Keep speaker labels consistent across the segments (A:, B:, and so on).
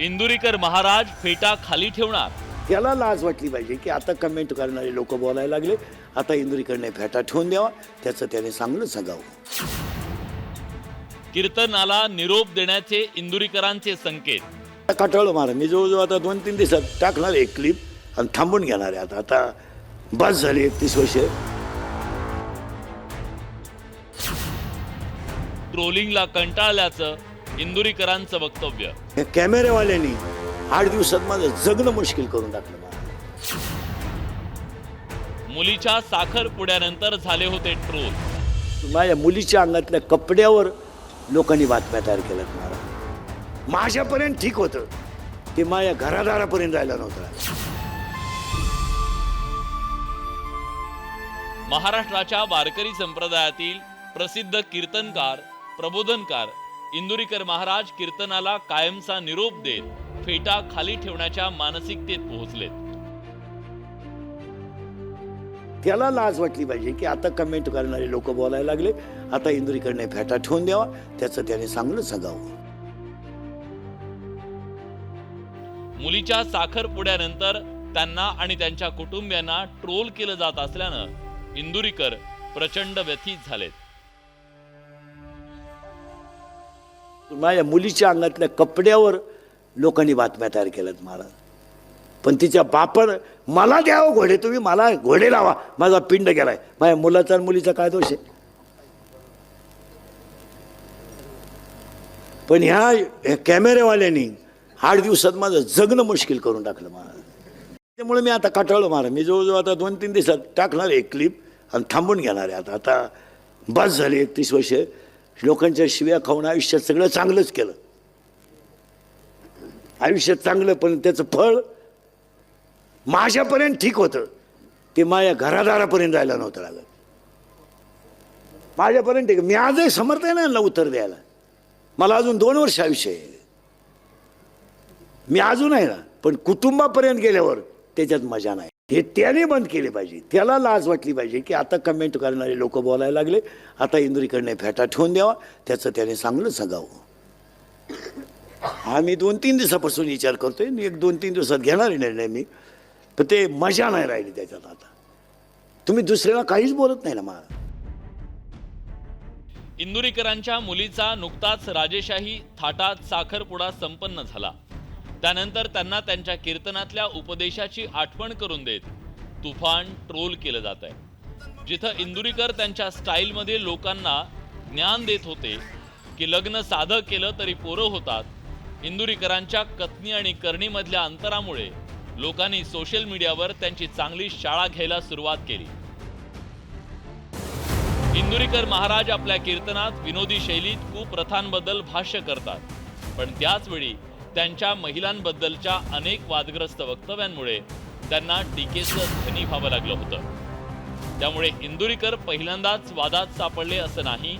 A: इंदुरीकर महाराज फेटा खाली ठेवणार.
B: त्याला लाज वाटली पाहिजे की आता कमेंट करणारे लोक बोलायला लागले. आता इंदुरीकडने फेटा ठेवून द्यावा. त्याचं त्याने चांगलं सांगावं.
A: कीर्तनाला निरोप देण्याचे इंदुरीकरांचे संकेत.
B: काटाळं मारा. मी जवळजवळ आता दोन तीन दिवसात टाकणार एक क्लिप आणि थांबून घेणार आहे आता. आता बस झाली एकतीस वर्ष.
A: ट्रोलिंगला कंटाळल्याचं इंदुरीकरांचं वक्तव्य.
B: या कॅमेरेवाल्यांनी आठ दिवसात माझं जगणं मुश्किल करून टाकलं मला.
A: मुलीच्या साखर पुड्यानंतर झाले होते ट्रोल.
B: माझ्या मुलीच्या अंगातल्या कपड्यावर लोकांनी बातम्या तयार केल्यात मला. माझ्यापर्यंत ठीक होतं. ते माझ्या घरादारापर्यंत जायला नव्हतं
A: महाराष्ट्राच्या वारकरी संप्रदायातील प्रसिद्ध कीर्तनकार प्रबोधनकार इंदुरीकर महाराज कीर्तनाला कायमचा निरोप देत फेटा खाली ठेवण्याच्या मानसिकतेत पोहोचलेत.
B: त्याला लाज वाटली पाहिजे की आता कमेंट करणारे लोक बोलायला लागले. आता इंदुरीकडने फेटा ठेवून द्यावा. त्याचं त्याने चांगलं सांगावं.
A: मुलीच्या साखर पुड्यानंतर त्यांना आणि त्यांच्या कुटुंबियांना ट्रोल केलं जात असल्यानं इंदुरीकर प्रचंड व्यथित झालेत.
B: माझ्या मुलीच्या अंगातल्या कपड्यावर लोकांनी बातम्या तयार केल्यात मला पण तिच्या बापर मला द्यावं घोडे तुम्ही मला घोडे लावा माझा पिंड गेलाय. माझ्या मुलाचा आणि मुलीचा काय दोष आहे? पण ह्या ह्या कॅमेरेवाल्यांनी आठ दिवसात माझं जगणं मुश्किल करून टाकलं मला त्यामुळे मी आता कटाळलो मारा मी जवळजवळ आता दोन तीन दिवसात टाकणार एक क्लिप आणि थांबून घेणार आहे आता. आता बस झाली एकतीस वर्ष. लोकांच्या शिव्या खाऊन आयुष्यात सगळं चांगलंच केलं. आयुष्यात चांगलं पण त्याचं फळ माझ्यापर्यंत ठीक होतं. ते माझ्या घरादारापर्यंत जायला नव्हतं लागत. माझ्यापर्यंत ठीक मी आजही समर्थ आहे ना उत्तर द्यायला. मला अजून दोन वर्ष आयुष्य आहे. मी अजून आहे ना पण कुटुंबापर्यंत गेल्यावर त्याच्यात मजा नाही. हे त्याने बंद केले पाहिजे. त्याला लाज वाटली पाहिजे की आता कमेंट करणारे लोक बोलायला लागले. आता इंद्रीकडनं फेटा ठेवून द्यावा. त्याचं त्याने चांगलं सांगावं. हा मी दोन तीन दिवसापासून विचार करतोय. मी एक दोन तीन दिवसात घेणार निर्णय मी. पण ते मजा नाही राहिली त्याच्यात आता. तुम्ही दुसऱ्याला काहीच बोलत नाही ना मला
A: इंदुरीकरांच्या मुलीचा नुकताच राजेशाही थाटात साखरपुडा संपन्न झाला. त्यानंतर त्यांना त्यांच्या कीर्तनातल्या उपदेशाची आठवण करून देत तुफान ट्रोल केलं जात आहे. जिथं इंदुरीकर त्यांच्या स्टाईलमध्ये लोकांना ज्ञान देत होते की लग्न साधं केलं तरी पोरं होतात इंदुरीकरांच्या कथनी आणि करणीमधल्या अंतरामुळे लोकांनी सोशल मीडियावर त्यांची चांगली शाळा घ्यायला सुरुवात केली. इंदुरीकर महाराज आपल्या कीर्तनात विनोदी शैलीत कुप्रथांबद्दल भाष्य करतात पण त्याचवेळी त्यांच्या महिलांबद्दलच्या अनेक वादग्रस्त वक्तव्यांमुळे त्यांना टीकेचं धनी व्हावं लागलं होतं. त्यामुळे इंदुरीकर पहिल्यांदाच वादात सापडले असं नाही.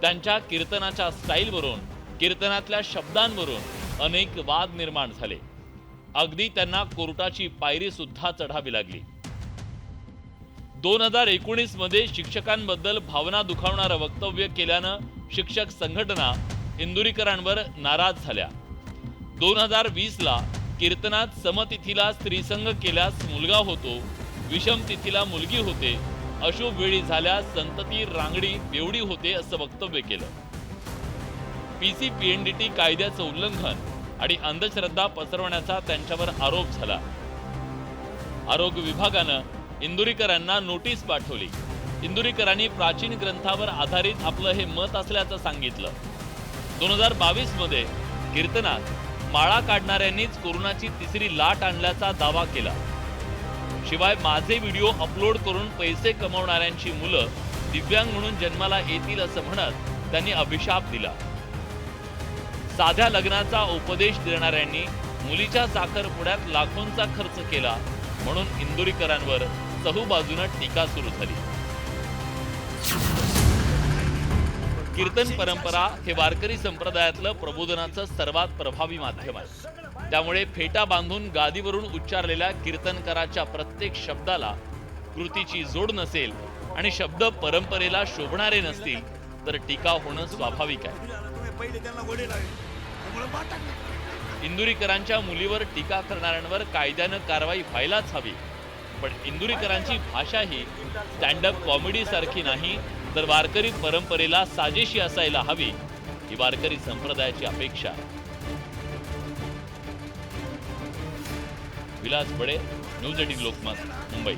A: त्यांच्या कीर्तनाच्या स्टाईलवरून कीर्तनातल्या शब्दांवरून अनेक वाद निर्माण झाले. अगदी त्यांना कोर्टाची पायरी सुद्धा चढावी लागली. दोन हजार एकोणीसमध्ये शिक्षकांबद्दल भावना दुखावणारं वक्तव्य केल्यानं शिक्षक संघटना इंदुरीकरांवर नाराज झाल्या. दोन हजार वीसला कीर्तनात समतिथीला स्त्रीसंग केल्यास मुलगा होतो विषम तिथीला मुलगी होते अशुभ वेळी झाल्यास संतती रांगडी बेवडी होते असं वक्तव्य केलं. पीसी पीएनडीटी कायद्याचं उल्लंघन आणि अंधश्रद्धा पसरवण्याचा त्यांच्यावर आरोप झाला. आरोग्य विभागानं इंदुरीकरांना नोटीस पाठवली. इंदुरीकरांनी प्राचीन ग्रंथावर आधारित आपलं हे मत असल्याचं सांगितलं. दोन हजार बावीसमध्ये कीर्तनात माळा काढणाऱ्यांनीच कोरोनाची तिसरी लाट आणल्याचा दावा केला. शिवाय माझे व्हिडिओ अपलोड करून पैसे कमवणाऱ्यांची मुलं दिव्यांग म्हणून जन्माला येतील असं म्हणत त्यांनी अभिशाप दिला. साध्या लग्नाचा उपदेश देणाऱ्यांनी मुलीच्या साखरपुड्यात लाखोंचा खर्च केला म्हणून इंदुरीकरांवर चहूबाजूनं टीका सुरू झाली. कीर्तन परंपरा हे वारकरी संप्रदायातलं प्रबोधनाचं सर्वात प्रभावी माध्यम आहे. त्यामुळे फेटा बांधून गादीवरून उच्चारलेल्या कीर्तनकाराच्या प्रत्येक शब्दाला कृतीची जोड नसेल आणि शब्द परंपरेला शोभणारे नसतील तर टीका होणं स्वाभाविक आहे. इंदुरीकरांच्या मुलीवर टीका करणाऱ्यांवर कायद्यानं कारवाई व्हायलाच हवी. पण इंदुरीकरांची भाषा ही स्टँडअप कॉमेडी सारखी नाही तर वारकरी परंपरेला साजेशी असायला हवी ही वारकरी संप्रदायाची अपेक्षा आहे. Vilas Bade news eighteen Lokmat Mumbai